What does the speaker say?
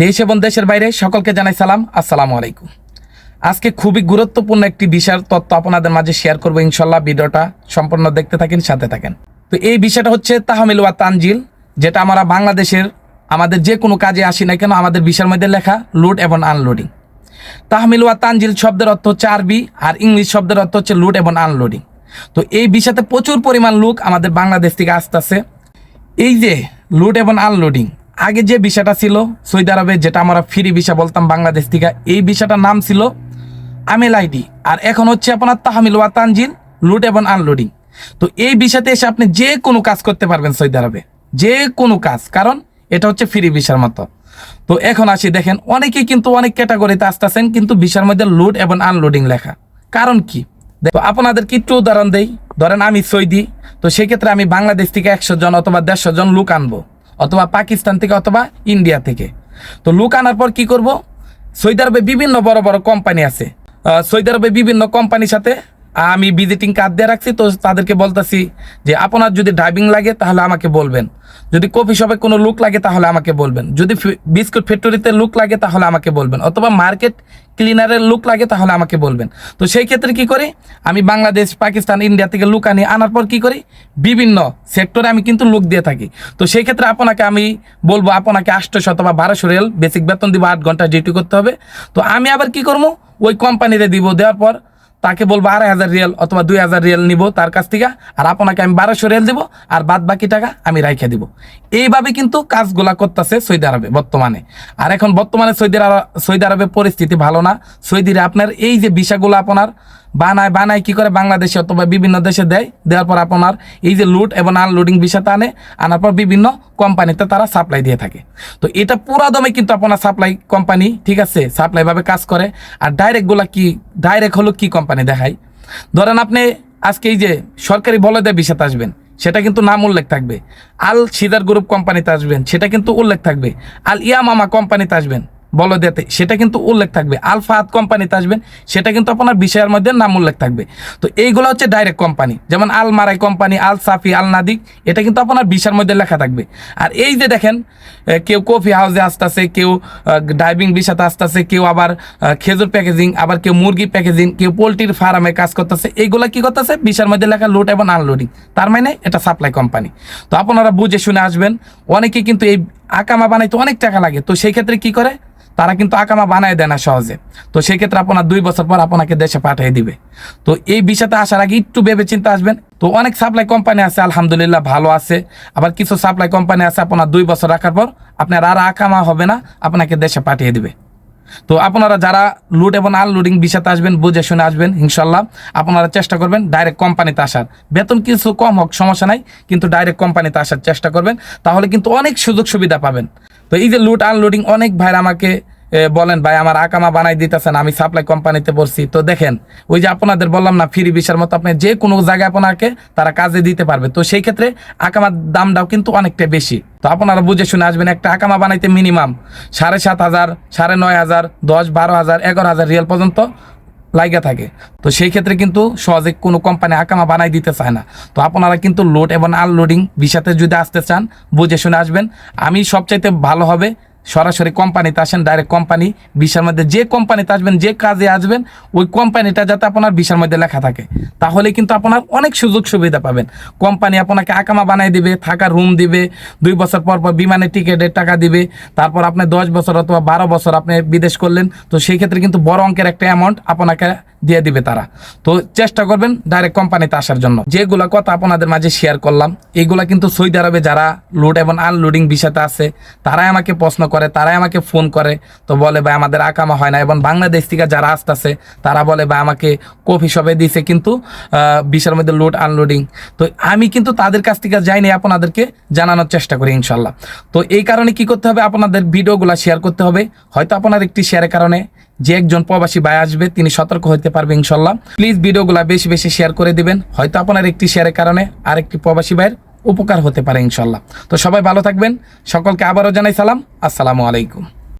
দেশ এবং দেশের বাইরে সকলকে জানাই সালাম, আসসালামু আলাইকুম। আজকে খুবই গুরুত্বপূর্ণ একটি বিষয়ের তথ্য আপনাদের মাঝে শেয়ার করব ইনশাল্লাহ ভিডিওটা সম্পূর্ণ দেখতে থাকেন, সাথে থাকেন। তো এই বিষয়টা হচ্ছে তাহমিল ওয়া তানজিল, যেটা আমরা বাংলাদেশের, আমাদের যে কোনো কাজে আসি না কেন, আমাদের বিষয়ের মধ্যে লেখা লোড এবং আনলোডিং তাহমিল ওয়া তানজিল শব্দের অর্থ হচ্ছে আরবি, আর ইংলিশ শব্দের অর্থ হচ্ছে লোড এবং আনলোডিং তো এই বিষয়তে প্রচুর পরিমাণ লোক আমাদের বাংলাদেশ থেকে আসতেছে। এই যে লোড এবং আনলোডিং আগে যে বিষয়টা ছিল, সৌদি আরবে যেটা আমরা ফ্রি ভিসা বলতাম বাংলাদেশ থেকে, এই বিষয়টার নাম ছিল আমেল আইডি আর এখন হচ্ছে আপনার তাহমিল ওয়া তানজিল লোড এবং আনলোডিং তো এই বিষয়তে এসে আপনি যে কোনো কাজ করতে পারবেন সৌদি আরবে। যে কোনো কাজ, কারণ এটা হচ্ছে ফ্রি ভিসার মতো। তো এখন আসি, দেখেন অনেকে কিন্তু অনেক ক্যাটাগরিতে আসতেছেন, কিন্তু ভিসার মধ্যে লোড এবং আনলোডিং লেখা। কারণ কি? দেখো, আপনাদেরকে একটু উদাহরণ দেই। ধরেন আমি সৌদি, তো সেক্ষেত্রে আমি বাংলাদেশ থেকে একশো জন অথবা দেড়শো জন লোক আনব। অথবা পাকিস্তান থেকে অথবা ইন্ডিয়া থেকে। তো লোক আনার পর কি করব? সৌদি আরবে বিভিন্ন বড় বড় কোম্পানি আছে। সৌদি আরবে বিভিন্ন কোম্পানির সাথে আমি ভিজিটিং কার্ড দিয়ে রাখছি, তো তাদেরকে বলতেছি যে, আপনার যদি ড্রাইভিং লাগে, তাহলে আমাকে বলবেন। যদি কফি শপে কোনো লুক লাগে, তাহলে আমাকে বলবেন। যদি বিস্কুট ফ্যাক্টরিতে লুক লাগে, তাহলে আমাকে বলবেন। অথবা মার্কেট ক্লিনারের লুক লাগে, তাহলে আমাকে বলবেন। তো সেই ক্ষেত্রে কি করি? আমি বাংলাদেশ, পাকিস্তান ইন্ডিয়া থেকে লুক আনি। আনার পর কি করি? বিভিন্ন সেক্টরে আমি কিন্তু লুক দিয়ে থাকি। তো সেই ক্ষেত্রে আপনাকে আমি বলব, আপনাকে আটশোশো বা বারোশো রেল বেসিক বেতন দিব, আট ঘণ্টা ডিউটি করতে হবে। তো আমি আবার কি করব? ওই কোম্পানিতে দিব। দেওয়ার পর তাকে বলব আড়াই হাজার রিয়েল অথবা দুই হাজার রিয়েল নিব তার কাছ থেকে, আর আপনাকে আমি বারোশো রিয়াল দিব, আর বাদ বাকি টাকা আমি রাইখে দিব। এইভাবে কিন্তু কাজগুলা করতেছে সৌদি আরবে বর্তমানে। আর এখন বর্তমানে সৌদি আরব সৌদি আরবের পরিস্থিতি ভালো না। সৌদিরে আপনার এই যে ভিসাগুলো আপনার বানায় বানায় কি করে বাংলাদেশে অথবা বিভিন্ন দেশে দেয়? দেওয়ার পর আপনার এই যে লুট এবং আনলোডিং ভিসাটা আনে, আনার পর বিভিন্ন কোম্পানিতে তারা সাপ্লাই দিয়ে থাকে। তো এটা পুরা দমে কিন্তু আপনার সাপ্লাই কোম্পানি ঠিক আছে? সাপ্লাইভাবে কাজ করে। আর ডাইরেক্টগুলা কি ডাইরেক্ট হলো কি কোম্পানি দেখায় ধরেন আপনি আজকে এই যে সরকারি বলদে ভিসাতে আসবেন, সেটা কিন্তু নাম উল্লেখ থাকবে। আল সিদার গ্রুপ কোম্পানিতে আসবেন, সেটা কিন্তু উল্লেখ থাকবে। আল ইয়ামামা কোম্পানিতে আসবেন। বলদেতে, সেটা কিন্তু উল্লেখ থাকবে। আল ফাহাদ কোম্পানিতে আসবেন, সেটা কিন্তু আপনার বিষয়ের মধ্যে নাম উল্লেখ থাকবে। তো এইগুলো হচ্ছে ডাইরেক্ট কোম্পানি যেমন আল মারাই কোম্পানি আল সাফি, আল নাদিক, এটা কিন্তু আপনার বিষয়ের মধ্যে লেখা থাকবে। আর এই যে দেখেন কেউ কফি হাউসে আসতেছে, কেউ ড্রাইভিং বিষাতে আসতেছে, কেউ আবার খেজুর প্যাকেজিং আবার কেউ মুরগি প্যাকেজিং কেউ পোলট্রির ফার্মে কাজ করতেছে, এইগুলো কি করতেছে? বিষয়ের মধ্যে লেখা লোড এবং আনলোডিং তার মানে এটা সাপ্লাই কোম্পানি তো আপনারা বুঝে শুনে আসবেন, অনেকে কিন্তু এই আকামা বানাইতে অনেক টাকা লাগে। তো সেই ক্ষেত্রে কি করে? তারা কিন্তু আকামা বানায় দেয় না সহজে। তো সেক্ষেত্রে আপনার দুই বছর পর আপনাকে দেশে পাঠিয়ে দিবে। তো এই বিষয়টা আসার আগে একটু ভেবে চিন্তা আসবেন। তো অনেক সাপ্লাই কোম্পানি আছে, আলহামদুলিল্লাহ ভালো আছে। আবার কিছু সাপ্লাই কোম্পানি আছে, আপনার দুই বছর রাখার পর আপনার আর আকামা হবে না, আপনাকে দেশে পাঠিয়ে দিবে। তো আপনারা যারা লুট এবং আনলোডিং বিষয়তে আসবেন, বুঝে শুনে আসবেন, ইনশাল্লাহ আপনারা চেষ্টা করবেন ডাইরেক্ট কোম্পানিতে আসার। বেতন কিছু কম হোক, সমস্যা নাই, কিন্তু ডাইরেক্ট কোম্পানিতে আসার চেষ্টা করবেন, তাহলে কিন্তু অনেক সুযোগ সুবিধা পাবেন। তো এই যে লুট আনলোডিং অনেক ভাইরা আমাকে বলেন, ভাই, আমার আকামা বানাই দিতেছেন, আমি সাপ্লাই কোম্পানিতে পড়ছি। তো দেখেন, ওই যে আপনাদের বললাম না ফ্রি ভিসার মতো আপনি যে কোনো জায়গায় আপনাকে তারা কাজে দিতে পারবে। তো সেই ক্ষেত্রে আকামার দামটাও কিন্তু অনেকটা বেশি। তো আপনারা বুঝে শুনে আসবেন, একটা আকামা বানাইতে মিনিমাম সাড়ে সাত হাজার, সাড়ে নয় হাজার, দশ, বারো হাজার, এগারো হাজার রিয়াল পর্যন্ত লাইগা থাকে। তো সেই ক্ষেত্রে কিন্তু সহজে কোনো কোম্পানি আকামা বানাই দিতে চায় না। তো আপনারা কিন্তু লোড এবং আনলোডিং বিষাতে যদি আসতে চান, বুঝে শুনে আসবেন। আমি সবচাইতে ভালো হবে সরাসরি কোম্পানিতে আসেন ডাইরেক্ট কোম্পানি বিশার মধ্যে যে কোম্পানিতে আসবেন, যে কাজে আসবেন, ওই কোম্পানিটা যাতে আপনার বিশার মধ্যে লেখা থাকে। তাহলে কিন্তু আপনার অনেক সুযোগ সুবিধা পাবেন। কোম্পানি আপনাকে আকামা বানাই দিবে, থাকার রুম দিবে, দুই বছর পর পর বিমানের টিকিটের টাকা দিবে, তারপর আপনি দশ বছর অথবা বারো বছর আপনি বিদেশ করলেন, তো সেই ক্ষেত্রে কিন্তু বড় অঙ্কের একটা অ্যামাউন্ট আপনাকে দিয়ে দিবে তারা। তো চেষ্টা করবেন ডাইরেক্ট কোম্পানিতে আসার জন্য। যেগুলা কথা আপনাদের মাঝে শেয়ার করলাম এইগুলা কিন্তু সৌদি আরবে যারা লোড এবং আনলোডিং বিষয়তে আছে, তারাই আমাকে প্রশ্ন করে, তারাই আমাকে ফোন করে, তো বলে, ভাই, আমাদের আকামা হয় না। এবং বাংলাদেশ থেকে যারা আসতেছে, তারা বলে, ভাই, আমাকে কফি শপে দিছে কিন্তু বিষয়ের মধ্যে লোড আনলোডিং তো আমি কিন্তু তাদের কাছ থেকে যাইনি, আপনাদেরকে জানানোর চেষ্টা করি ইনশাল্লাহ তো এই কারণে কি করতে হবে, আপনাদের ভিডিওগুলো শেয়ার করতে হবে। হয়তো আপনার একটি শেয়ারের কারণে যে একজন প্রবাসী ভাই আসবে, তিনি সতর্ক হতে পারবে ইনশাল্লাহ প্লিজ ভিডিওগুলো বেশি বেশি শেয়ার করে দিবেন। হয়তো আপনার একটি শেয়ারের কারণে আরেকটি প্রবাসী ভাইয়ের উপকার হতে পারে ইনশাল্লাহ তো সবাই ভালো থাকবেন। সকলকে আবারও জানাই সালাম। আসসালামু আলাইকুম।